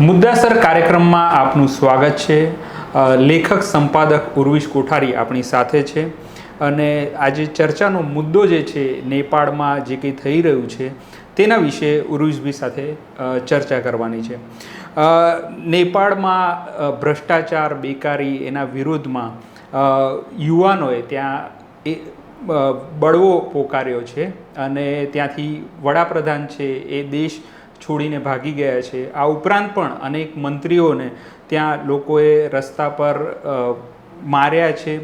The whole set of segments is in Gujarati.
મુદ્દાસર કાર્યક્રમમાં આપનું સ્વાગત છે. લેખક સંપાદક ઉર્વિશ કોઠારી આપણી સાથે છે. અને આજે ચર્ચાનો મુદ્દો જે છે, નેપાળમાં જે કંઈ થઈ રહ્યું છે, તેના વિશે ઉર્વિશભાઈ સાથે ચર્ચા કરવાની છે. નેપાળમાં ભ્રષ્ટાચાર, બેકારી એના વિરોધમાં યુવાનોએ ત્યાં એ બળવો પોકાર્યો છે. અને ત્યાંથી વડાપ્રધાન છે એ દેશ છોડીને ભાગી ગયા છે. આ ઉપરાંત પણ અનેક મંત્રીઓને ત્યાં લોકોએ રસ્તા પર માર્યા છે.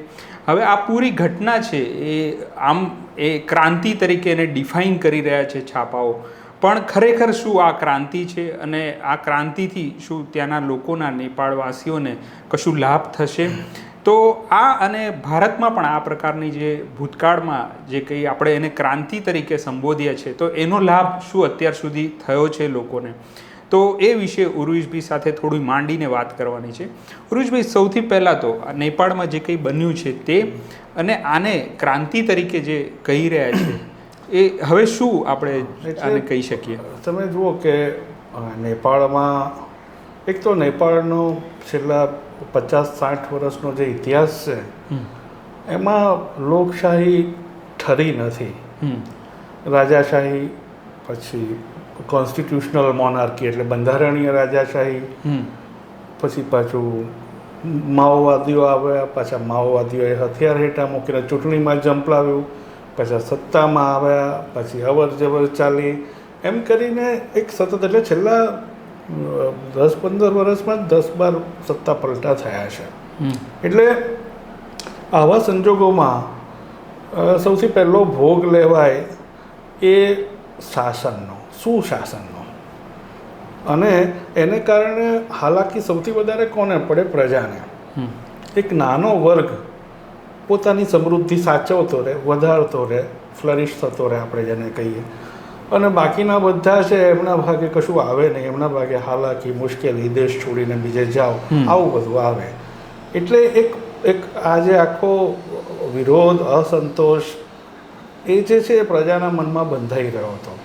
હવે આ પૂરી ઘટના છે એ આમ એ ક્રાંતિ તરીકે એને ડિફાઇન કરી રહ્યા છે છાપાઓ. પણ ખરેખર શું આ ક્રાંતિ છે અને આ ક્રાંતિથી શું ત્યાંના લોકોના નેપાળવાસીઓને કશું લાભ થશે? તો આ અને ભારતમાં પણ આ પ્રકારની જે ભૂતકાળમાં જે કંઈ આપણે એને ક્રાંતિ તરીકે સંબોધીએ છીએ તો એનો લાભ શું અત્યાર સુધી થયો છે લોકોને? તો એ વિશે ઉરુજભાઈ સાથે થોડું માંડીને વાત કરવાની છે. ઉરુજભાઈ સૌથી પહેલાં તો આ નેપાળમાં જે કંઈ બન્યું છે તે અને આને ક્રાંતિ તરીકે જે કહી રહ્યા છે એ હવે શું આપણે આને કહી શકીએ? તમે જુઓ કે નેપાળમાં એક તો નેપાળનો છેલ્લા પચાસ સાઠ વર્ષનો જે ઇતિહાસ છે એમાં લોકશાહી ઠરી નથી. રાજાશાહી પછી કોન્સ્ટિટ્યુશનલ મોનાર્કી એટલે બંધારણીય રાજાશાહી પછી પાછું માઓવાદીઓ આવ્યા પાછા માઓવાદીઓએ હથિયાર હેઠા મૂકીને ચૂંટણીમાં જંપલાવ્યું પાછા સત્તામાં આવ્યા પછી અવર જવર ચાલી. એમ કરીને એક સતત એટલે છેલ્લા દસ પંદર વર્ષમાં દસ બાર સત્તા પલટા થયા છે. એટલે આવા સંજોગોમાં સૌથી પહેલો ભોગ લેવાય એ શાસનનો સુશાસનનો અને એને કારણે હાલાકી સૌથી વધારે કોને પડે? પ્રજાને. એક નાનો વર્ગ પોતાની સમૃદ્ધિ સાચવતો રહે વધારતો રહે ફ્લરિશ થતો રહે આપણે જેને કહીએ. અને બાકીના બધા છે એમના ભાગે કશું આવે નહીં. એમના ભાગે હાલાકી મુશ્કેલી દેશ છોડીને બીજે જાઓ. આવું બધું આવે. એટલે એક એક આજે આખો વિરોધ અસંતોષ એ જે છે એ પ્રજાના મનમાં બંધાઈ રહ્યો હતો.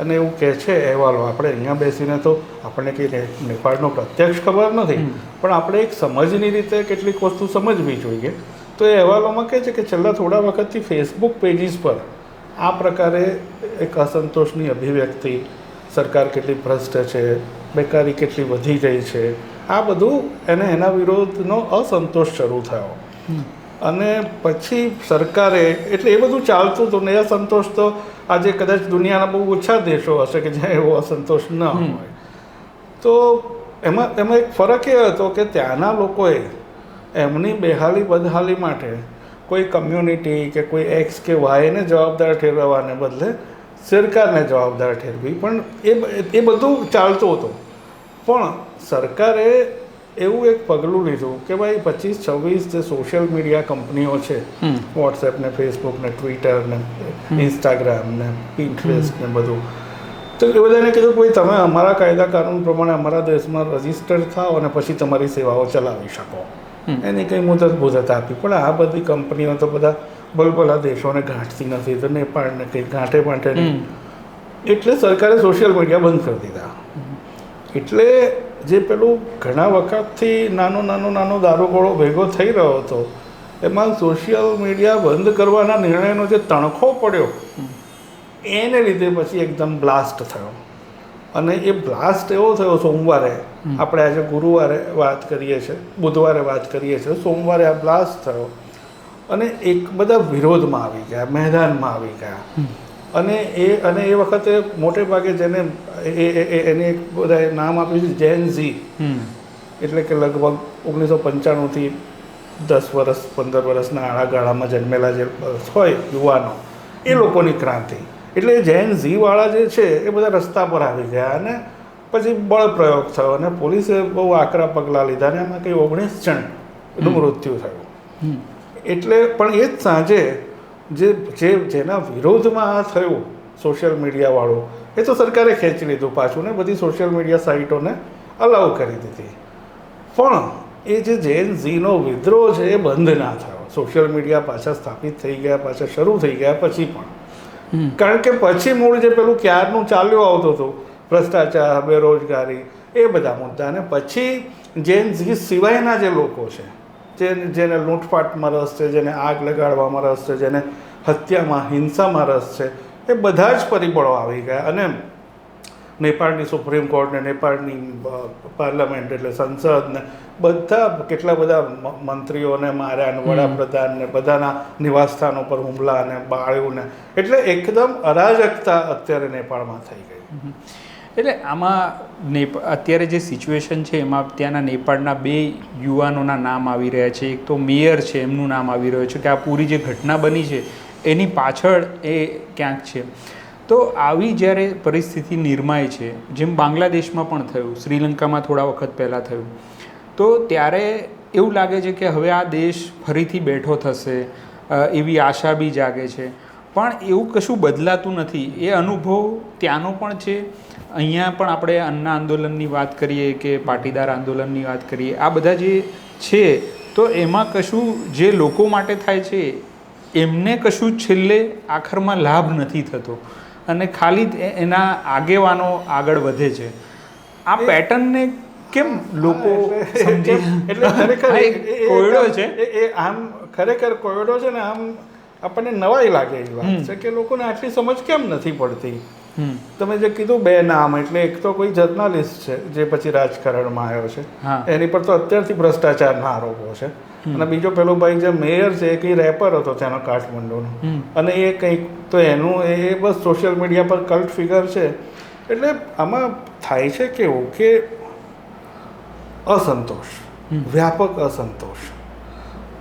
અને એવું કહે છે અહેવાલો આપણે અહીંયા બેસીને તો આપણને કંઈ નેપાળનો પ્રત્યક્ષ ખબર નથી. પણ આપણે એક સમજની રીતે કેટલીક વસ્તુ સમજવી જોઈએ. તો એ અહેવાલોમાં કહે છે કે છેલ્લા થોડા વખતથી ફેસબુક પેજીસ પર આ પ્રકારે એક અસંતોષની અભિવ્યક્તિ સરકાર કેટલી ભ્રષ્ટ છે બેકારી કેટલી વધી ગઈ છે આ બધું એને એના વિરોધનો અસંતોષ શરૂ થયો. અને પછી સરકારે એટલે એ બધું ચાલતું હતું ને એ અસંતોષ તો આજે કદાચ દુનિયાના બહુ ઓછા દેશો હશે કે જ્યાં એવો અસંતોષ ન હોય. તો એમાં એમાં એક ફરક એ હતો કે ત્યાંના લોકોએ એમની બેહાલી બદહાલી માટે કોઈ કમ્યુનિટી કે કોઈ એક્સ કે વાયને જવાબદાર ઠેરવવાને બદલે સરકારને જવાબદાર ઠેરવી. પણ એ એ બધું ચાલતું હતું. પણ સરકારે એવું એક પગલું લીધું કે ભાઈ પચીસ છવ્વીસ જે સોશિયલ મીડિયા કંપનીઓ છે વોટ્સએપ ને ફેસબુક ને ટ્વિટર ને ઇન્સ્ટાગ્રામ ને પિન્ટરેસ્ટ ને બધું. તો એ બધાને કીધું ભાઈ તમે અમારા કાયદા કાનૂન પ્રમાણે અમારા દેશમાં રજીસ્ટર્ડ થાઓ અને પછી તમારી સેવાઓ ચલાવી શકો. એની કંઈ મુદત મુદત આપી. પણ આ બધી કંપનીઓ તો બધા બલબલા દેશોને ગાંઠતી નથી. તો નેપાળને કંઈ ગાંઠે બાંઠે એટલે સરકારે સોશિયલ મીડિયા બંધ કરી દીધા. એટલે જે પેલું ઘણા વખતથી નાનો નાનો નાનો દારૂગોળો ભેગો થઈ રહ્યો હતો એમાં સોશિયલ મીડિયા બંધ કરવાના નિર્ણયનો જે તણખો પડ્યો એને લીધે પછી એકદમ બ્લાસ્ટ થયો. અને એ બ્લાસ્ટ એવો થયો સોમવારે. આપણે આજે ગુરુવારે વાત કરીએ છીએ બુધવારે વાત કરીએ છીએ સોમવારે આ બ્લાસ્ટ થયો. અને એક બધા વિરોધમાં આવી ગયા મેદાનમાં આવી ગયા. અને એ અને એ વખતે મોટે ભાગે જેને એ એ- એ- એને એક બધાએ નામ આપ્યું છે જેન ઝી એટલે કે લગભગ ઓગણીસો પંચાણુંથી દસ વર્ષ પંદર વર્ષના આળાગાળામાં જન્મેલા જે હોય યુવાનો એ લોકોની ક્રાંતિ. એટલે જેન ઝીવાળા જે છે એ બધા રસ્તા પર આવી ગયા અને પછી બળ પ્રયોગ થયો અને પોલીસે બહુ આકરા પગલાં લીધા અને એમાં કંઈ ઓગણીસ જણનું એનું મૃત્યુ થયું. એટલે પણ એ જ સાંજે જે જે જેના વિરોધમાં આ થયું સોશિયલ મીડિયાવાળું એ તો સરકારે ખેંચી લીધું પાછું ને બધી સોશિયલ મીડિયા સાઇટોને અલાઉ કરી દીધી. પણ એ જે જેન ઝીનો વિદ્રોહ છે એ બંધ ના થયો. સોશિયલ મીડિયા પાછા સ્થાપિત થઈ ગયા પાછા શરૂ થઈ ગયા પછી પણ. કારણ કે પછી મૂળ જે પેલું ક્યારનું ચાલ્યું આવતું હતું, ભ્રષ્ટાચાર, બેરોજગારી, એ બધા મુદ્દા. અને પછી જેન સિવાયના જે લોકો છે જે જેને લૂંટફાટમાં રસ છે, જેને આગ લગાડવામાં રસ છે, જેને હત્યામાં, હિંસામાં રસ છે, એ બધા જ પરિબળો આવી ગયા. અને નેપાળની સુપ્રીમ કોર્ટને નેપાળની પાર્લામેન્ટ એટલે સંસદને બધા કેટલા બધા મંત્રીઓને માર્યા અને વડાપ્રધાનને બધાના નિવાસસ્થાનો પર હુમલા ને બાળ્યું ને એટલે એકદમ અરાજકતા અત્યારે નેપાળમાં થઈ ગઈ. એટલે આમાં નેપ અત્યારે જે સિચ્યુએશન છે એમાં ત્યાંના નેપાળના બે યુવાનોના નામ આવી રહ્યા છે. એક તો મેયર છે એમનું નામ આવી રહ્યું છે કે આ પૂરી જે ઘટના બની છે એની પાછળ એ ક્યાંક છે. તો આવી જ્યારે પરિસ્થિતિ નિર્માય છે, જેમ બાંગ્લાદેશમાં પણ થયું, શ્રીલંકામાં થોડા વખત પહેલાં થયું, તો ત્યારે એવું લાગે છે કે હવે આ દેશ ફરીથી બેઠો થશે એવી આશા બી જાગે છે. પણ એવું કશું બદલાતું નથી. એ અનુભવ ત્યાંનો પણ છે. અહીંયા પણ આપણે અન્ન આંદોલનની વાત કરીએ કે પાટીદાર આંદોલનની વાત કરીએ, આ બધા જે છે, તો એમાં કશું જે લોકો માટે થાય છે, એમને કશું છેલ્લે આખરમાં લાભ નથી થતો. અને ખાલી એના આગેવાનો આગળ વધે છે. આ પેટર્નને કેમ લોકો એટલે- એટલે ખરેખર એ- એ કોયડો છે. એ- એ આમ ખરેખર કોયડો છે ને આમ આપણને નવાઈ લાગે એવી વાત છે કે લોકોને આટલી સમજ કેમ નથી પડતી? તમે જે કીધું બે નામ એટલે એક તો કોઈ જર્નાલિસ્ટ છે જે પછી રાજકારણમાં આવ્યો છે. એની પર તો અત્યારથી ભ્રષ્ટાચારના આરોપો છે. અને બીજો પેલો ભાઈ જે મેયર છે એ કંઈ રેપર હતો ત્યાંનો કાઠમંડુનો. અને એ કંઈક તો એનું એ બસ સોશિયલ મીડિયા પર કલ્ટ ફિગર છે. એટલે આમાં થાય છે કેવું કે અસંતોષ વ્યાપક અસંતોષ.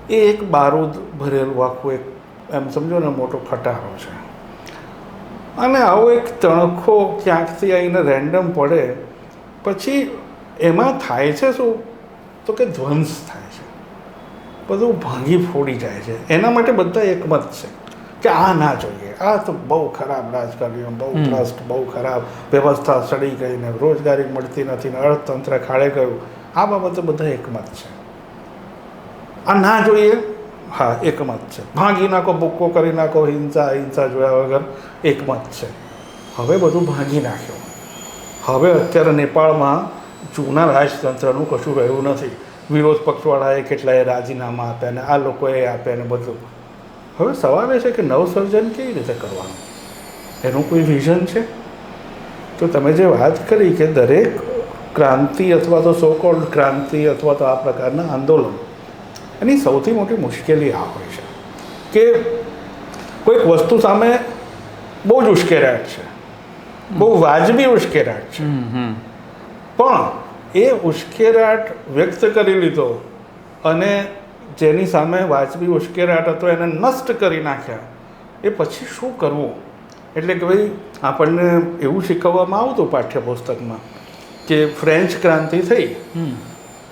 એ એક બારૂદ ભરેલું આખું એક એમ સમજો ને મોટો ખટારો છે. અને આવો એક તણખો ક્યાંકથી આવીને રેન્ડમ પડે પછી એમાં થાય છે શું? તો કે ધ્વંસ થાય છે. બધું ભાંગી ફોડી જાય છે. એના માટે બધા એકમત છે કે આ ના જોઈએ. આ તો બહુ ખરાબ રાજકારણીઓ બહુ ભ્રષ્ટ બહુ ખરાબ વ્યવસ્થા સડી ગઈ ને રોજગારી મળતી નથી ને અર્થતંત્ર ખાડે ગયું. આ બાબતે બધા એકમત છે. આ ના જોઈએ? હા એકમત છે. ભાંગી નાખો બુક્કો કરી નાખો, હિંસા હિંસા જોયા વગર એકમત છે. હવે બધું ભાંગી નાખ્યું. હવે અત્યારે નેપાળમાં જૂના રાજતંત્રનું કશું રહ્યું નથી. વિરોધ પક્ષવાળાએ કેટલાય રાજીનામા આપ્યા ને આ લોકોએ આપ્યા ને બધું. હવે સવાલ એ છે કે નવસર્જન કેવી રીતે કરવાનું? એનું કોઈ વિઝન છે? તો તમે જે વાત કરી કે દરેક ક્રાંતિ અથવા તો સો કોલ્ડ ક્રાંતિ અથવા તો આ પ્રકારના આંદોલન એની સૌથી મોટી મુશ્કેલી આ હોય છે કે કોઈક વસ્તુ સામે બહુ જ ઉશ્કેરાટ છે. બહુ વાજબી ઉશ્કેરાટ છે. પણ એ ઉશ્કેરાટ વ્યક્ત કરી લીધો અને જેની સામે વાજબી ઉશ્કેરાટ હતો એને નષ્ટ કરી નાખ્યા એ પછી શું કરવું? એટલે કે ભાઈ આપણને એવું શીખવવામાં આવતું પાઠ્યપુસ્તકમાં કે ફ્રેન્ચ ક્રાંતિ થઈ. હમ.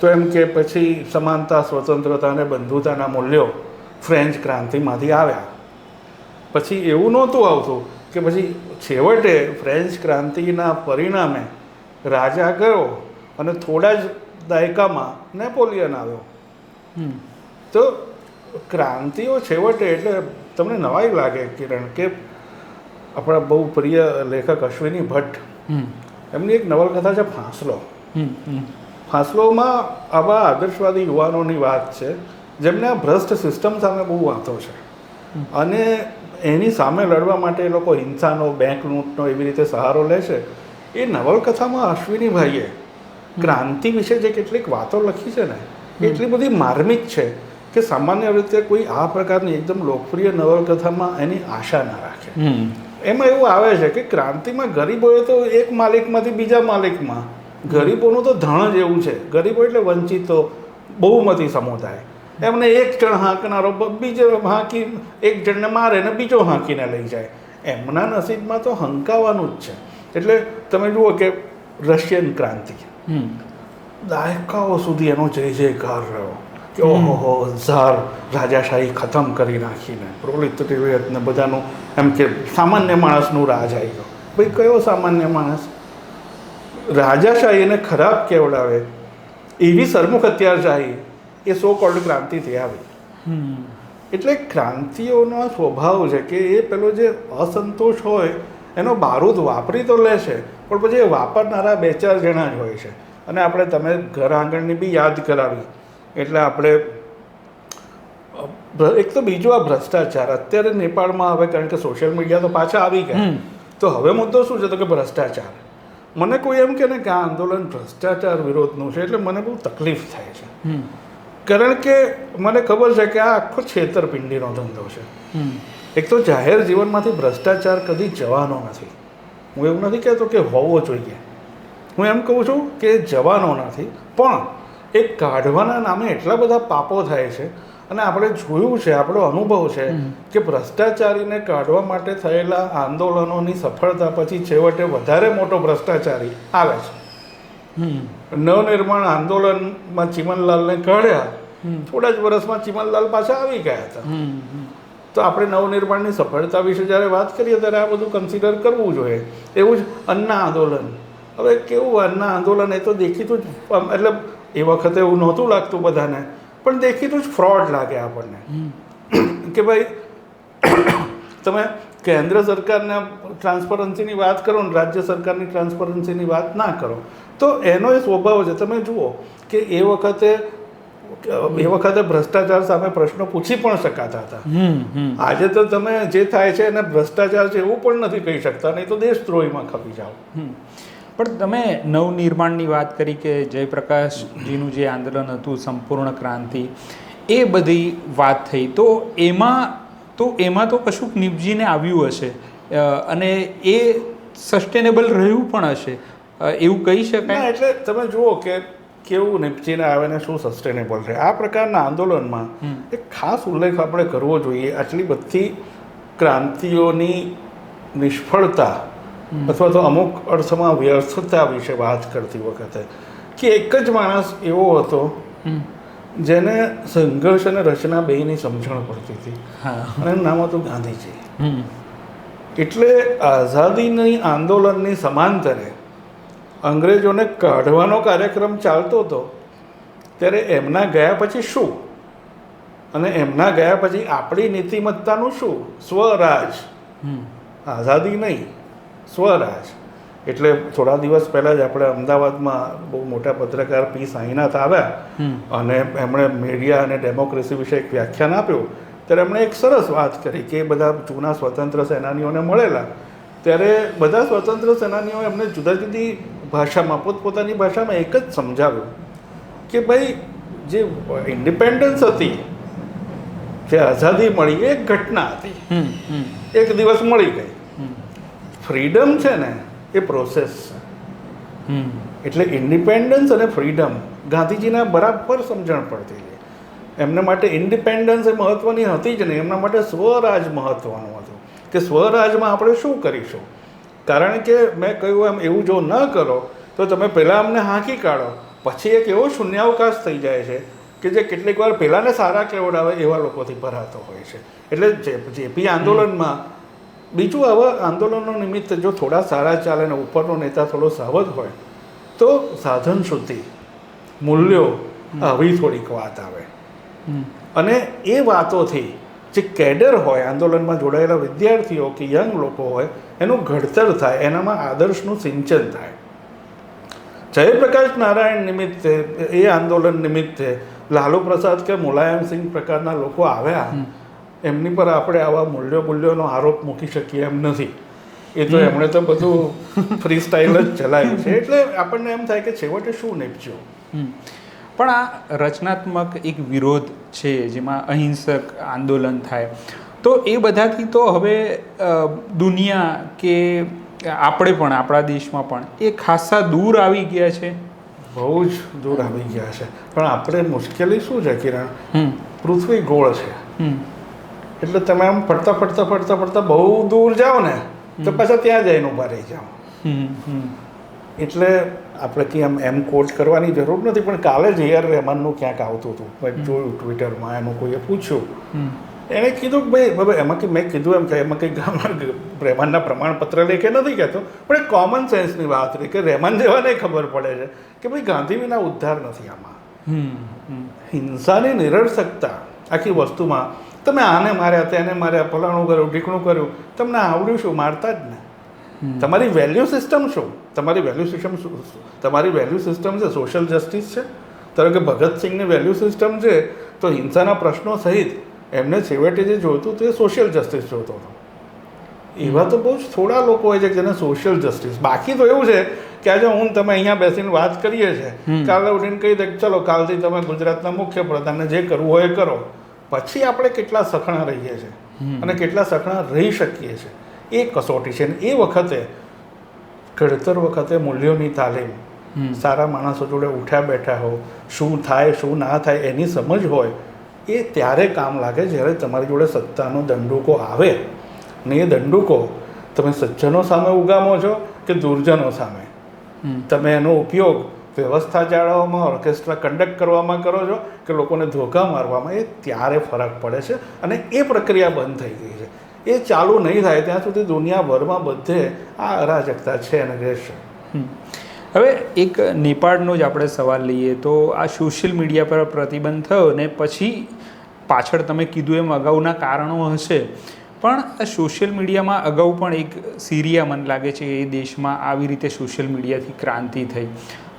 તો એમ કે પછી સમાનતા સ્વતંત્રતા અને બંધુતાના મૂલ્યો ફ્રેન્ચ ક્રાંતિમાંથી આવ્યા. પછી એવું નહોતું આવતું કે પછી છેવટે ફ્રેન્ચ ક્રાંતિના પરિણામે રાજા ગયો અને થોડા જ દાયકામાં નેપોલિયન આવ્યો. તો ક્રાંતિઓ છેવટે એટલે તમને નવાઈ લાગે કિરણ કે આપણા બહુ પ્રિય લેખક અશ્વિની ભટ્ટ એમની એક નવલકથા છે ફાંસલો. ફાંસલોમાં આવા આદર્શવાદી યુવાનોની વાત છે જેમને આ ભ્રષ્ટ સિસ્ટમ સામે બહુ વાંધો છે. અને એની સામે લડવા માટે એ લોકો હિંસાનો બેંક લૂંટનો એવી રીતે સહારો લે છે. એ નવલકથામાં અશ્વિનીભાઈએ ક્રાંતિ વિશે જે કેટલીક વાતો લખી છે ને એટલી બધી માર્મિક છે કે સામાન્ય રીતે કોઈ આ પ્રકારની એકદમ લોકપ્રિય નવલકથામાં એની આશા ના રાખે. હમ. એમાં એવું આવે છે કે ક્રાંતિમાં ગરીબોએ તો એક માલિકમાંથી બીજા માલિકમાં ગરીબોનું તો ધણ જ એવું છે. ગરીબો એટલે વંચિતો બહુમતી સમુદાય. એમને એક જણ હાંકનારો બીજો હાંકી એક જણને મારે ને બીજો હાંકીને લઈ જાય. એમના નસીબમાં તો હંકાવાનું જ છે. એટલે તમે જુઓ કે રશિયન ક્રાંતિ. દાયકાઓ સુધી એનો જય જયકાર રહ્યો. કે ઓહો ઝાર રાજાશાહી ખતમ કરી નાખીને પ્રોલિટરીએટ ને બધાનું એમ કે સામાન્ય માણસનું રાજ આવી ગયો ભાઈ કયો સામાન્ય માણસ? રાજાશાહીને ખરાબ કેવડાવે એવી સરમુખ અત્યારશાહી એ સો કોલ્ડ ક્રાંતિથી આવી. હમ. એટલે ક્રાંતિઓનો સ્વભાવ છે કે એ પેલો જે અસંતોષ હોય એનો બારૂદ વાપરી તો લે છે પણ પછી એ વાપરનારા બે ચાર જણા જ હોય છે. અને આપણે તમે ઘર આંગણની બી યાદ કરાવી એટલે આપણે એક તો બીજો આ ભ્રષ્ટાચાર અત્યારે નેપાળમાં હવે કારણ કે સોશિયલ મીડિયા તો પાછા આવી ગયા તો હવે મુદ્દો શું છે તો કે ભ્રષ્ટાચાર. મને કોઈ એમ કે ને કે આ આંદોલન ભ્રષ્ટાચાર વિરોધનું છે એટલે મને બહુ તકલીફ થાય છે. કારણ કે મને ખબર છે કે આ આખો છેતરપિંડીનો ધંધો છે. એક તો જાહેર જીવનમાંથી ભ્રષ્ટાચાર કદી જવાનો નથી. હું એવું નથી કહેતો કે હોવો જોઈએ. હું એમ કહું છું કે જવાનો નથી. પણ એ કાઢવાના નામે એટલા બધા પાપો થાય છે અને આપણે જોયું છે આપણો અનુભવ છે કે ભ્રષ્ટાચારીને કાઢવા માટે થયેલા આંદોલનોની સફળતા પછી છેવટે વધારે મોટો ભ્રષ્ટાચારી આવે છે. નવનિર્માણ આંદોલનમાં ચિમનલાલને કાઢ્યા થોડા જ વર્ષમાં ચિમનલાલ પાછા આવી ગયા હતા. તો આપણે નવનિર્માણની સફળતા વિશે જ્યારે વાત કરીએ ત્યારે આ બધું કન્સિડર કરવું જોઈએ. એવું જ અન્ના આંદોલન. હવે કેવું અન્ના આંદોલન? એ તો દેખીતું જ એટલે એ વખતે એવું નહોતું લાગતું બધાને. પણ દેખીતું જ ફ્રોડ લાગે આપણને. કે ભાઈ તમે કેન્દ્ર સરકારના ટ્રાન્સપરન્સીની વાત કરો ને રાજ્ય સરકારની ટ્રાન્સપરન્સીની વાત ના કરો તો એનો એ સ્વભાવ છે. તમે જુઓ કે એ વખતે એ વખતે ભ્રષ્ટાચાર સામે પ્રશ્નો પૂછી પણ શકાતા હતા. આજે તો તમે જે થાય છે એને ભ્રષ્ટાચાર છે એવું પણ નથી કહી શકતા નહીં તો દેશદ્રોહીમાં ખપી જાઓ. પણ તમે નવનિર્માણની વાત કરી કે જયપ્રકાશજીનું જે આંદોલન હતું સંપૂર્ણ ક્રાંતિ એ બધી વાત થઈ. તો એમાં તો એમાં તો કશુંક નિપજીને આવ્યું હશે. અને એ સસ્ટેનેબલ રહ્યું પણ હશે. એવું કહી શકાય? એટલે તમે જુઓ કે કેવું નિપચીને આવે ને શું સસ્ટેનેબલ છે આ પ્રકારના આંદોલનમાં એક ખાસ ઉલ્લેખ આપણે કરવો જોઈએ. આટલી બધી ક્રાંતિઓની નિષ્ફળતા. અથવા તો અમુક અર્થમાં વ્યર્થતા વિશે વાત કરતી વખતે કે એક જ માણસ એવો હતો જેને સંઘર્ષ અને રચના બેયની સમજણ પડતી હતી. હા. અને નામ હતું ગાંધીજી. એટલે આઝાદીની આંદોલનની સમાંતરે અંગ્રેજોને કાઢવાનો કાર્યક્રમ ચાલતો હતો ત્યારે એમના ગયા પછી શું? અને એમના ગયા પછી આપણી નીતિમત્તાનું શું? સ્વરાજ. આઝાદી નહીં. સ્વરાજ. એટલે થોડા દિવસ પહેલાં જ આપણે અમદાવાદમાં બહુ મોટા પત્રકાર પી સાંઈનાથ આવ્યા અને એમણે મીડિયા અને ડેમોક્રેસી વિશે એક વ્યાખ્યાન આપ્યું. ત્યારે એમણે એક સરસ વાત કરી કે બધા જૂના સ્વતંત્ર સેનાનીઓને મળેલા. ત્યારે બધા સ્વતંત્ર સેનાનીઓ એમને જુદા જુદી ભાષામાં પોતપોતાની ભાષામાં એક જ સમજાવ્યું કે ભાઈ જે ઇન્ડિપેન્ડન્સ હતી જે આઝાદી મળી એ એક ઘટના હતી. એક દિવસ મળી ગઈ. ફ્રીડમ છે ને એ પ્રોસેસ છે. એટલે ઇન્ડિપેન્ડન્સ અને ફ્રીડમ ગાંધીજીના બરાબર સમજણ પડતી હતી. એમના માટે ઇન્ડિપેન્ડન્સ એ મહત્ત્વની હતી જ નહીં એમના માટે સ્વરાજ મહત્ત્વનું હતું. કે સ્વરાજમાં આપણે શું કરીશું? કારણ કે મેં કહ્યું એમ એવું જો ન કરો તો તમે પહેલાં અમને હાંકી કાઢો. પછી એક એવો શૂન્યાવકાશ થઈ જાય છે કે જે કેટલીક વાર પહેલાંને સારા કેવડાવે એવા લોકોથી ભરાતો હોય છે. એટલે જે જેપી આંદોલનમાં બીજું આવા આંદોલનો નિમિત્તે જો થોડા સારા ચાલે ને ઉપરનો નેતા થોડો સાવધ હોય તો સાધન શુદ્ધિ મૂલ્યો આવી થોડીક વાત આવે. અને એ વાતોથી જે કેડર હોય આંદોલનમાં જોડાયેલા વિદ્યાર્થીઓ કે યંગ લોકો હોય એનું ઘડતર થાય એનામાં આદર્શનું સિંચન થાય. જયપ્રકાશ નારાયણ નિમિત્તે એ આંદોલન નિમિત્તે લાલુ પ્રસાદ કે મુલાયમસિંહ પ્રકારના લોકો આવ્યા. એમની પર આપણે આવા મૂલ્યો મૂલ્યોનો આરોપ મૂકી શકીએ એમ નથી. એ તો એમણે તો બધું ફ્રી સ્ટાઇલ જ ચલાવ્યું છે. એટલે આપણને એમ થાય કે છેવટે શું નીપજ્યું હમ. પણ આ રચનાત્મક એક વિરોધ છે જેમાં અહિંસક આંદોલન થાય. તો એ બધાથી તો હવે દુનિયા કે આપણે પણ આપણા દેશમાં પણ એ ખાસા દૂર આવી ગયા છે? બહુ જ દૂર આવી ગયા છે. પણ આપણે મુશ્કેલી શું છે કિરણ? પૃથ્વી ગોળ છે. એટલે તમે આમ ફરતા ફરતા ફરતા ફરતા બહુ દૂર જાઓ ને તો પાછા ત્યાં જઈને ઊભા રહી જાઓ. એટલે આપણે કે આમ એમ કોટ કરવાની જરૂર નથી પણ કાલે જ એઆર રહેમાનનું ક્યાંક આવતું હતું મેં જોયું ટ્વિટરમાં એનું કોઈએ પૂછ્યું. એણે કીધું કે ભાઈ એમાં કે મેં કીધું એમ કે એમાં કંઈ રહેમાનના પ્રમાણપત્ર લેખે નથી કહેતો પણ એક કોમન સેન્સની વાત રહી કે રહેમાન જેવાને ખબર પડે છે કે ભાઈ ગાંધી વિના ઉદ્ધાર નથી આમાં. હિંસાની નિરર્થકતા આખી વસ્તુમાં તમે આને માર્યા તેને માર્યા ફલાણું કર્યું ઢીકણું કર્યું તમને આવડ્યું શું? મારતા જ ને. તમારી વેલ્યુ સિસ્ટમ શું? તમારી વેલ્યુ સિસ્ટમ શું? તમારી વેલ્યુ સિસ્ટમ છે સોશિયલ જસ્ટિસ છે? ધારો કે ભગતસિંહની વેલ્યુ સિસ્ટમ છે તો હિંસાના પ્રશ્નો સહિત એમને છેવટે જે જોઈતું તે સોશિયલ જસ્ટિસ જોતો હતો. એવા તો બહુ જ થોડા લોકો હોય છે કે જેને સોશિયલ જસ્ટિસ બાકી તો એવું છે કે આજે હું તમે અહીંયા બેસીને વાત કરીએ છીએ. કાલે ઉઠીને કહી દે ચલો કાલથી તમે ગુજરાતના મુખ્ય પ્રધાનને જે કરવું હોય એ કરો. પછી આપણે કેટલા સખણા રહીએ છીએ અને કેટલા સખણા રહી શકીએ છીએ. એ કસોટી છે અને એ વખતે ઘડતર વખતે મૂલ્યોની તાલીમ. હમ. સારા માણસો જોડે ઉઠ્યા બેઠા હો શું થાય શું ના થાય એની સમજ હોય એ ત્યારે કામ લાગે જ્યારે તમારી જોડે સત્તાનો દંડુકો આવે. ને એ દંડુકો તમે સજ્જનો સામે ઉગામો છો કે દુર્જનો સામે? તમે એનો ઉપયોગ વ્યવસ્થા જાળવવામાં, ઓર્કેસ્ટ્રા કન્ડક્ટ કરવામાં કરો છો કે લોકોને ધોકા મારવામાં, એ ત્યારે ફરક પડે છે અને એ પ્રક્રિયા બંધ થઈ ગઈ છે. એ ચાલુ નહીં થાય ત્યાં સુધી દુનિયાભરમાં બધે આ અરાજકતા છે અને રહેશે. હવે એક નેપાળનો જ આપણે સવાલ લઈએ તો આ સોશિયલ મીડિયા પર પ્રતિબંધ થયો ને પછી પાછળ તમે કીધું એમ અગાઉના કારણો હશે. પણ સોશિયલ મીડિયામાં અગાઉ પણ એક સિરિયા મને લાગે છે એ દેશમાં આવી રીતે સોશિયલ મીડિયાથી ક્રાંતિ થઈ.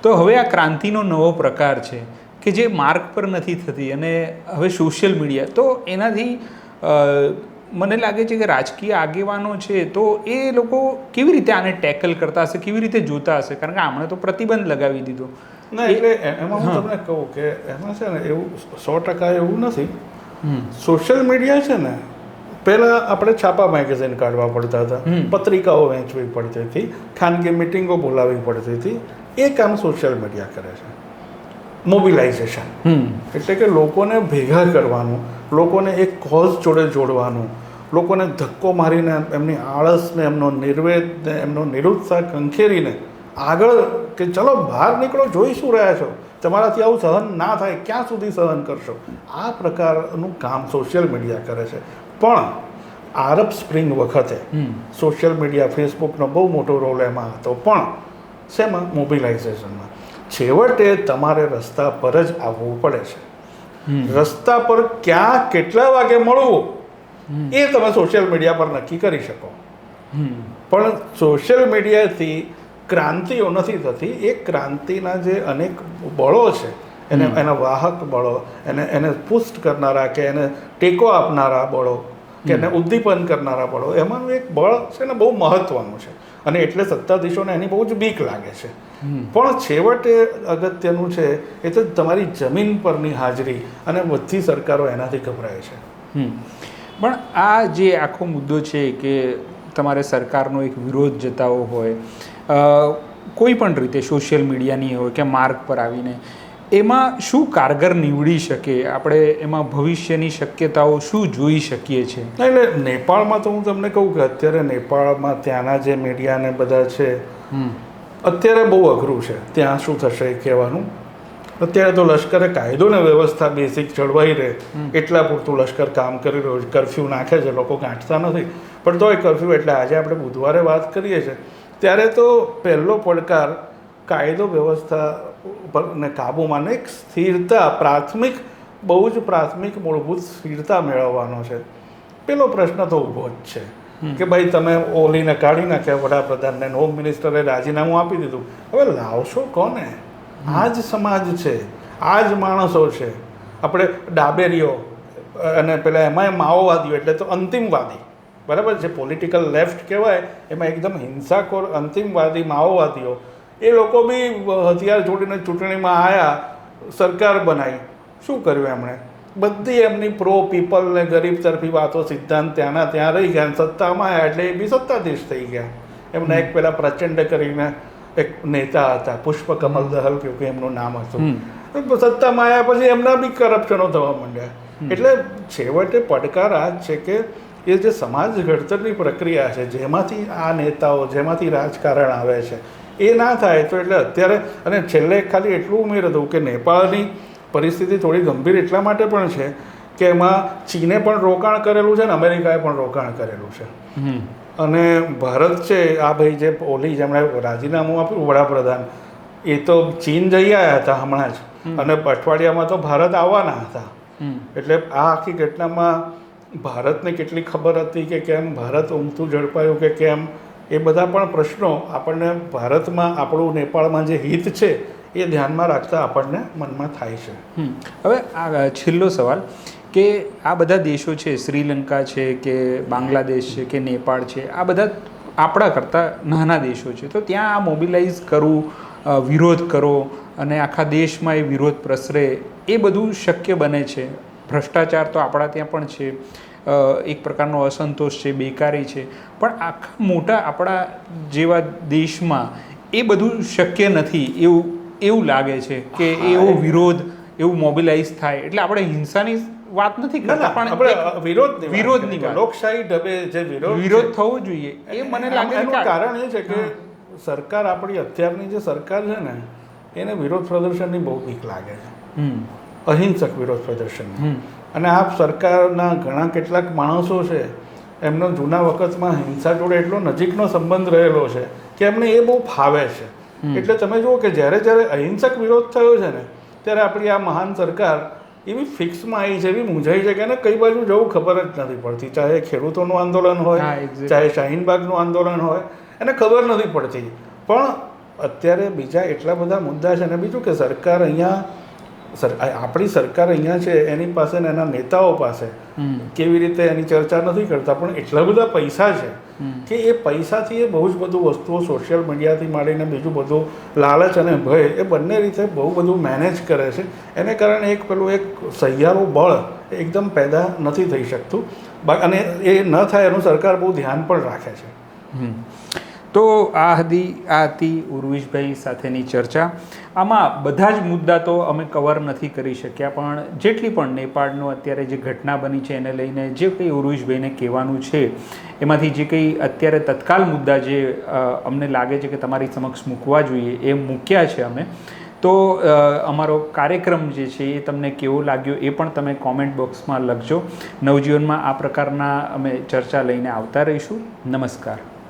તો હવે આ ક્રાંતિનો નવો પ્રકાર છે કે જે માર્ગ પર નથી થતી અને હવે સોશિયલ મીડિયા તો એનાથી મને લાગે છે કે રાજકીય આગેવાનો છે તો એ લોકો કેવી રીતે આને ટેકલ કરતા હશે કેવી રીતે જોતા હશે? કારણ કે આમણે તો પ્રતિબંધ લગાવી દીધો. ના એટલે એમાં હું તમને કહું કે એમાં છે ને એવું સો ટકા એવું નથી. સોશિયલ મીડિયા છે ને પહેલાં આપણે છાપા મેગેઝિન કાઢવા પડતા હતા. પત્રિકાઓ વહેંચવી પડતી હતી. ખાનગી મિટિંગો બોલાવવી પડતી હતી. એ કામ સોશિયલ મીડિયા કરે છે. મોબિલાઇઝેશન હમ. એટલે કે લોકોને ભેગા કરવાનું લોકોને એક કોઝ જોડે જોડવાનું લોકોને ધક્કો મારીને એમની આળસને એમનો નિર્વેદને એમનો નિરુત્સાહ કંખેરીને આગળ કે ચલો બહાર નીકળો જોઈ શું રહ્યા છો? તમારાથી આવું સહન ના થાય ક્યાં સુધી સહન કરશો? આ પ્રકારનું કામ સોશિયલ મીડિયા કરે છે. પણ આરબ સ્પ્રિંગ વખતે સોશિયલ મીડિયા ફેસબુકનો બહુ મોટો રોલ એમાં હતો. પણ શેમાં? મોબિલાઇઝેશનમાં. છેવટે તમારે રસ્તા પર જ આવવું પડે છે. રસ્તા પર ક્યાં કેટલા વાગે મળવું? એ તમે સોશિયલ મીડિયા પર નક્કી કરી શકો. પણ સોશિયલ મીડિયાથી ક્રાંતિઓ નથી થતી. એ ક્રાંતિના જે અનેક બળો છે એને એના વાહક બળો એને એને પુષ્ટ કરનારા કે એને ટેકો આપનારા બળો કે એને ઉદ્દીપન કરનારા બળો એમાંનું એક બળ છે ને બહુ મહત્વનું છે. અને એટલે સત્તાધીશોને એની બહુ જ બીક લાગે છે. પણ છેવટે અગત્યનું છે એ તો તમારી જમીન પરની હાજરી અને બધી સરકારો એનાથી ગભરાય છે. હમ. પણ આ જે આખો મુદ્દો છે કે તમારે સરકારનો એક વિરોધ જતાવો હોય કોઈ પણ રીતે સોશિયલ મીડિયાની હોય કે માર્ગ પર આવીને એમાં શું કારગર નીવડી શકે? આપણે એમાં ભવિષ્યની શક્યતાઓ શું જોઈ શકીએ છીએ? એટલે નેપાળમાં તો હું તમને કહું કે અત્યારે નેપાળમાં ત્યાંના જે મીડિયાને બધા છે હમ. અત્યારે બહુ અઘરું છે. ત્યાં શું થશે એ કહેવાનું? અત્યારે તો લશ્કરે કાયદો ને વ્યવસ્થા બેસિક જળવાઈ રહે. એટલા પૂરતું લશ્કર કામ કરી રહ્યું છે. કરફ્યુ નાખે છે લોકો ગાંઠતા નથી. પણ તોય કરફ્યુ એટલે આજે આપણે બુધવારે વાત કરીએ છીએ. ત્યારે તો પહેલો પડકાર કાયદો વ્યવસ્થા ને કાબૂમાં એક સ્થિરતા પ્રાથમિક બહુ જ પ્રાથમિક મૂળભૂત સ્થિરતા મેળવવાનો છે. પેલો પ્રશ્ન તો ઊભો જ છે. કે ભાઈ તમે ઓલીને કાઢી નાખ્યા વડાપ્રધાનને હોમ મિનિસ્ટરે રાજીનામું આપી દીધું. હવે લાવશો કોને? આ જ સમાજ છે. આ જ માણસો છે. આપણે ડાબેરીઓ અને પેલા એમાંય માઓવાદીઓ એટલે તો અંતિમવાદી. બરાબર જે પોલિટિકલ લેફ્ટ કહેવાય એમાં એકદમ હિંસાખોર અંતિમવાદી માઓવાદીઓ એ લોકો બી હથિયાર છોડીને ચૂંટણીમાં આવ્યા સરકાર બનાવી શું કર્યું એમણે? બધી એમની પ્રો પીપલ ને ગરીબ તરફી વાતો સિદ્ધાંત ત્યાંના ત્યાં રહી ગયા સત્તામાં આવ્યા એટલે એ બી સત્તાધીશ થઈ ગયા. એમના એક પેલા પ્રચંડ કરીને એક નેતા હતા પુષ્પ કમલ દહલ કે એમનું નામ હતું. સત્તામાં આવ્યા પછી એમના બી કરપ્શનો થવા માંડ્યા. એટલે છેવટે પડકાર આ જ છે કે એ જે સમાજ ઘડતરની પ્રક્રિયા છે જેમાંથી આ નેતાઓ જેમાંથી રાજકારણ આવે છે એ ના થાય તો એટલે અત્યારે અને છેલ્લે ખાલી એટલું ઉમેર દઉં કે નેપાળની પરિસ્થિતિ થોડી ગંભીર એટલા માટે પણ છે કે એમાં ચીને પણ રોકાણ કરેલું છે ને અમેરિકાએ પણ રોકાણ કરેલું છે. અને ભારત છે આ ભાઈ જે ઓલી જેમણે રાજીનામું આપ્યું વડાપ્રધાન એ તો ચીન જઈ આવ્યા હતા હમણાં જ. અને અઠવાડિયામાં તો ભારત આવવાના હતા. એટલે આ આખી ઘટનામાં ભારતને કેટલી ખબર હતી કે કેમ ભારત ઊંઘતું ઝડપાયું કે કેમ એ બધા પણ પ્રશ્નો આપણને ભારતમાં, આપણું નેપાળમાં જે હિત છે, એ ધ્યાનમાં રાખતા આપણને મનમાં થાય છે. હવે આ છેલ્લો સવાલ કે આ બધા દેશો છે, શ્રીલંકા છે કે બાંગ્લાદેશ છે કે નેપાળ છે, આ બધા આપણા કરતાં નાના દેશો છે. તો ત્યાં આ મોબિલાઇઝ કરવું વિરોધ કરો અને આખા દેશમાં એ વિરોધ પ્રસરે, એ બધું શક્ય બને છે. ભ્રષ્ટાચાર તો આપણા ત્યાં પણ છે. એક પ્રકારનો અસંતોષ છે બેકારી છે. પણ આખા મોટા આપણા જેવા દેશમાં એ બધું શક્ય નથી એવું એવું લાગે છે કે એવો વિરોધ એવું મોબિલાઇઝ થાય. એટલે આપણે હિંસાની વાત નથી કરતા પણ આપણે વિરોધ વિરોધની વાત. લોકશાહી ઢબે જે વિરોધ વિરોધ થવો જોઈએ. એ મને લાગે છે એનું કારણ એ છે કે સરકાર આપણી અત્યારની જે સરકાર છે ને એને વિરોધ પ્રદર્શનની બહુ બીક લાગે છે. હમ. અહિંસક વિરોધ પ્રદર્શન અને આ સરકારના ઘણા કેટલાક માણસો છે એમનો જૂના વખતમાં હિંસા જોડે એટલો નજીકનો સંબંધ રહેલો છે કે એમને એ બહુ ફાવે છે. એટલે તમે જુઓ કે જ્યારે જ્યારે અહિંસક વિરોધ થયો છે ને ત્યારે આપણી આ મહાન સરકાર એવી ફિક્સમાં આવી છે એવી મૂંઝાઈ છે કે એને કઈ બાજુ જવું ખબર જ નથી પડતી. ચાહે ખેડૂતોનું આંદોલન હોય. ચાહે શાહીનબાગનું આંદોલન હોય એને ખબર નથી પડતી. પણ અત્યારે બીજા એટલા બધા મુદ્દા છે ને બીજું કે સરકાર અહીંયા આપણી સરકાર અહીંયા છે એની પાસે ને એના નેતાઓ પાસે કેવી રીતે એની ચર્ચા નથી કરતા પણ એટલા બધા પૈસા છે કે એ પૈસાથી એ બહુ જ બધું વસ્તુઓ સોશિયલ મીડિયાથી માંડીને બીજું બધું લાલચ અને ભય એ બંને રીતે બહુ બધું મેનેજ કરે છે. એને કારણે એક પેલું એક સહિયારું બળ એકદમ પેદા નથી થઈ શકતું. અને એ ન થાય એનું સરકાર બહુ ધ્યાન પણ રાખે છે. તો આ હતી આ હતી ઉર્વિશભાઈ સાથેની ચર્ચા. આમાં બધા જ મુદ્દા તો અમે કવર નથી કરી શક્યા, પણ જેટલી પણ નેપાળનો અત્યારે જે ઘટના બની છે એને લઈને જે કંઈ ઉર્વિશભાઈને કહેવાનું છે, એમાંથી જે કંઈ અત્યારે તત્કાલ મુદ્દા જે અમને લાગે છે કે તમારી સમક્ષ મૂકવા જોઈએ, એ મૂક્યા છે અમે. તો અમારો કાર્યક્રમ જે છે એ તમને કેવો લાગ્યો એ પણ તમે કોમેન્ટ બોક્સમાં લખજો. નવજીવનમાં આ પ્રકારના અમે ચર્ચા લઈને આવતા રહીશું. નમસ્કાર.